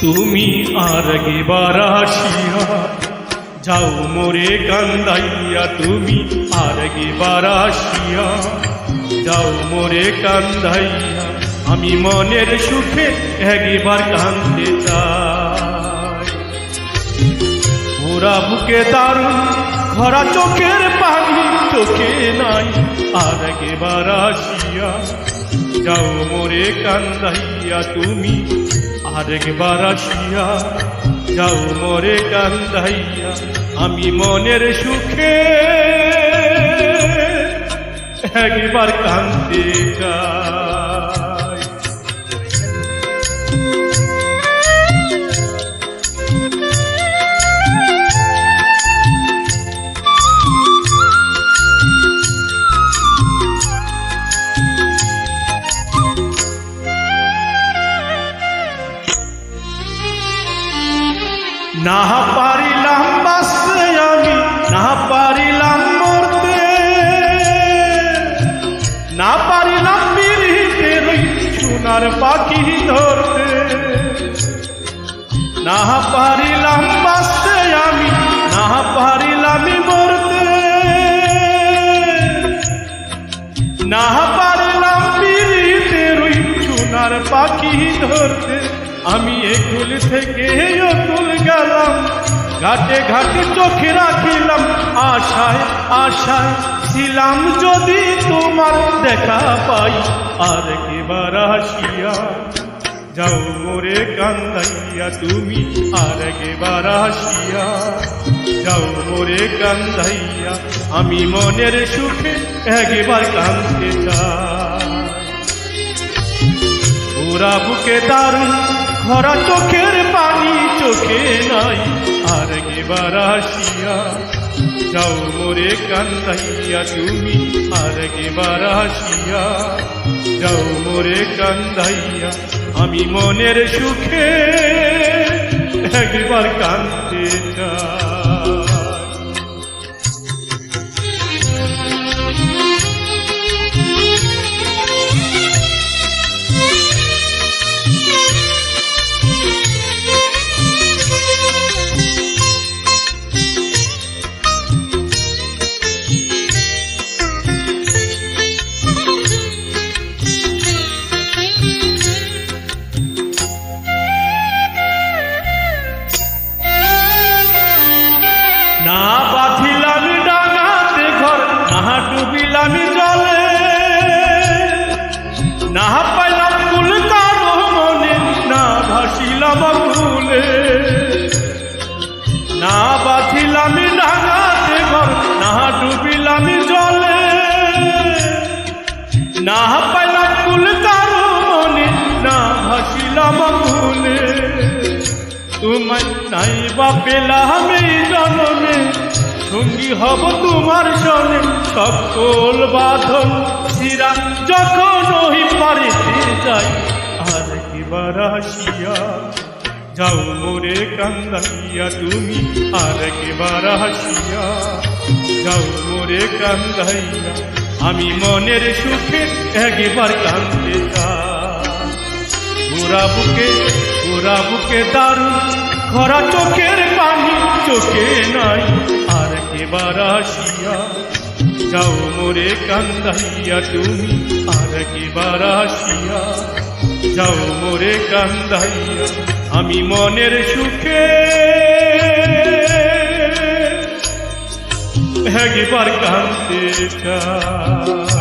তুমি আর গেবার আসিয়া যাও মোরে কান্দাইয়া, তুমি আর গেবার আসিয়া যাও মোরে কান্দাইয়া, আমি মনের সুখে একবার কান্দতে চাই। ওরা বুকে দারুণ খরা চোখের পানি চোখে নাই আর একবার আসিয়া যাও মোরে কান্দাইয়া তুমি আরেকবার আসিয়া যাও মোরে কান্দাইয়া আমি মনের সুখে একবার কান্দতে না পারিলাম বাঁচতে আমি, না পারিলাম মরতে। না পারিলাম রই সোনার পাখি ধরতে। না পারিলাম বাঁচতে আমি, না পারিলাম মরতে। না পারলাম রই সোনার পাখি ধরতে। আমি একুল থেকে অকুল গেলাম, ঘাটে ঘাটে চোখে রাখিলাম, আশায় আশায় ছিলাম যদি তোমার দেখা পাই, আর কেবার আসিয়া যাও মোরে কান্দাইয়া তুমি, আর একবার আসিয়া যাও মোরে কান্দাইয়া, আমি মনের সুখে একবার কান্দতে চাই। ওরা বুকে দারুণ খরা চোখের পানি চোখে নাই। আর এবার আসিয়া যাও মোরে কান্দাইয়া তুমি। আর এবার আসিয়া যাও মোরে কান্দাইয়া আমি মনের সুখে একবার কান্দতে চাই। ভুলে তোমায় নাই বা পেলাম এই জন্মে সঙ্গী হব তোমার সনে সকল বাঁধন শিরা যখন ওই পারিতে যাই, আর কিবার আসিয়া যাও মোরে কান্দাইয়া তুমি, আর কিবার আসিয়া যাও মোরে কান্দাইয়া, আমি মনের সুখে একবার চাই। ওরা বুকে ওরা বুকে দারুণ খরা চোখের পানি, চোখে নাই। আর কেবার আসিয়া যাও মোরে কান্দাইয়া তুমি। আর কেবার আসিয়া যাও মোরে কান্দাইয়া, আমি মনের সুখে। একবার কান্দতে চাই।